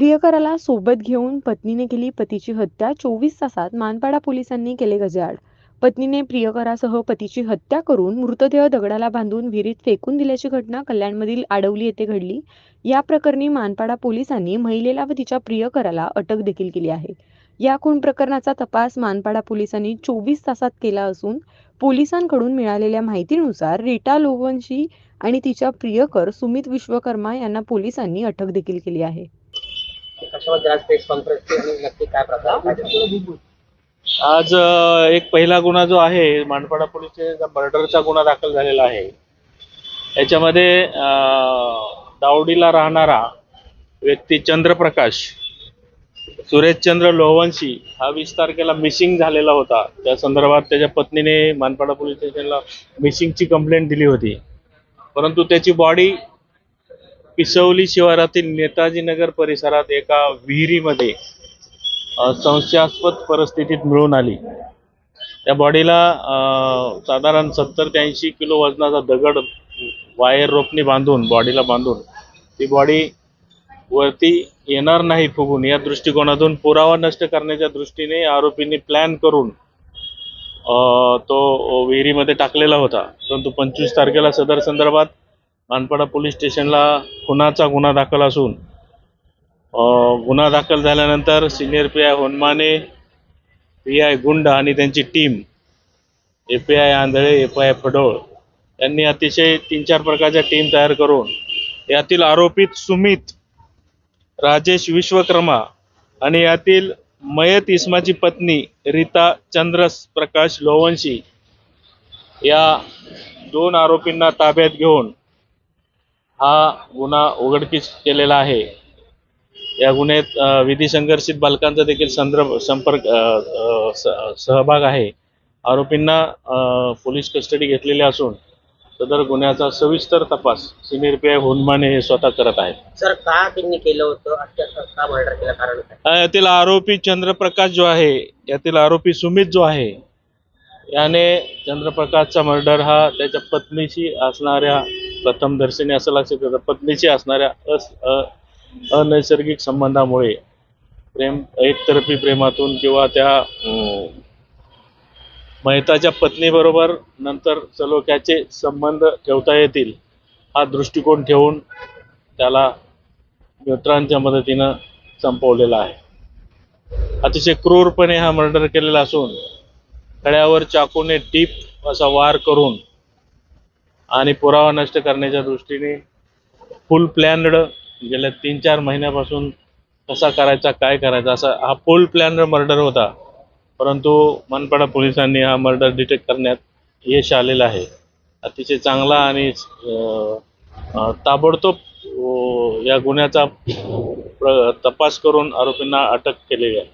प्रियकराला सोबत घेऊन पत्नीने केली पतीची हत्या. चोवीस तासात मानपाडा पोलिसांनी केले गजाआड पत्नीने प्रियकरासह पतीची हत्या करून मृतदेह दगडाला बांधून विहिरीत फेकून दिल्याची घटना कल्याणमधील आडवली येथे घडली. या प्रकरणी मानपाडा पोलिसांनी महिलेला व तिच्या प्रियकराला अटक देखील केली आहे. या खून प्रकरणाचा तपास मानपाडा पोलिसांनी चोवीस तासात केला असून पोलिसांकडून मिळालेल्या माहितीनुसार रीटा लोवंशी आणि तिच्या प्रियकर सुमित विश्वकर्मा यांना पोलिसांनी अटक देखील केली आहे. कशाबद्दल आज प्रेस कॉन्फरन्स आणि नक्की काय प्रकार? आज एक पहिला गुन्हा जो आहे मानपाडा पोलीस स्टेशनचा मर्डरचा गुन्हा दाखल झालेला आहे याच्यामध्ये दावडीला राहणारा व्यक्ती चंद्रप्रकाश सुरेशचंद्र लोहवंशी हा वीस तारखेला मिसिंग झालेला होता. त्या संदर्भात त्याच्या पत्नीने मानपाडा पोलीस स्टेशनला मिसिंगची कंप्लेंट दिली होती. परंतु त्याची बॉडी पिसवली शिवारातील नेताजी नगर परिसरात एका विहिरीमध्ये संशयास्पद परिस्थितीत मिळून आली. त्या बॉडीला साधारण सत्तर ते ऐंशी किलो वजनाचा दगड वायर रोपणी बांधून बॉडीला बांधून ती बॉडी वरती येणार नाही फुगून या दृष्टिकोनातून पुरावा नष्ट करण्याच्या दृष्टीने आरोपींनी प्लॅन करून तो विहिरीमध्ये टाकलेला होता. परंतु पंचवीस तारखेला सदर संदर्भात मानपाडा पोलीस स्टेशनला खुनाचा गुन्हा दाखल असून गुन्हा दाखल झाल्यानंतर senior P I Honmane P I Gund आणि त्यांची team A P I Andhale A P I Fadol यांनी अतिशय तीन चार प्रकारच्या टीम तयार करून यातील आरोपित सुमित राजेश विश्वकर्मा आणि यातील मयत इस्माची पत्नी रीता चंद्रस प्रकाश लोवंशी या दोन आरोपींना ताब्यात घेऊन हा गुन्हा उघडकीस केलेला आहे. या गुन्ह्यात विधी संघर्षित बालकांचा देखील संदर्भ संपर्क सहभाग आहे. आरोपींना पोलीस कस्टडी घेतलेली असून सदर गुन्ह्याचा सविस्तर तपास सिनियर पी आय होनमाने हे स्वतः करत आहेत. सर का त्यांनी केलं होतं? का मर्डर केलं कारण काय? यातील आरोपी चंद्रप्रकाश जो आहे यातील आरोपी सुमित जो आहे याने चंद्रप्रकाशचा मर्डर हा त्याच्या पत्नीशी असणाऱ्या प्रथम दर्शनी असं लक्षात येतं. पत्नीशी असणाऱ्या अस अ- अनैसर्गिक संबंधामुळे प्रेम एकतर्फी प्रेमातून किंवा त्या मेहताच्या पत्नीबरोबर नंतर सलोख्याचे संबंध ठेवता येतील हा दृष्टिकोन ठेवून त्याला मित्रांच्या मदतीनं संपवलेला आहे. अतिशय क्रूरपणे हा मर्डर केलेला असून तळ्यावर चाकूने टीप असा वार करून आणि पुरावा नष्ट करण्याच्या दृष्टीने फुल प्लॅनड गेल्या तीन चार महिन्यापासून कसा करायचा काय करायचा असा हा फुल प्लॅनड मर्डर होता. परंतु मनपाडा पोलिसांनी हा मर्डर डिटेक्ट करण्यात यश आलेलं आहे. अतिशय चांगला आणि ताबडतोब या गुन्ह्याचा प्र- तपास करून आरोपींना अटक केलेली आहे.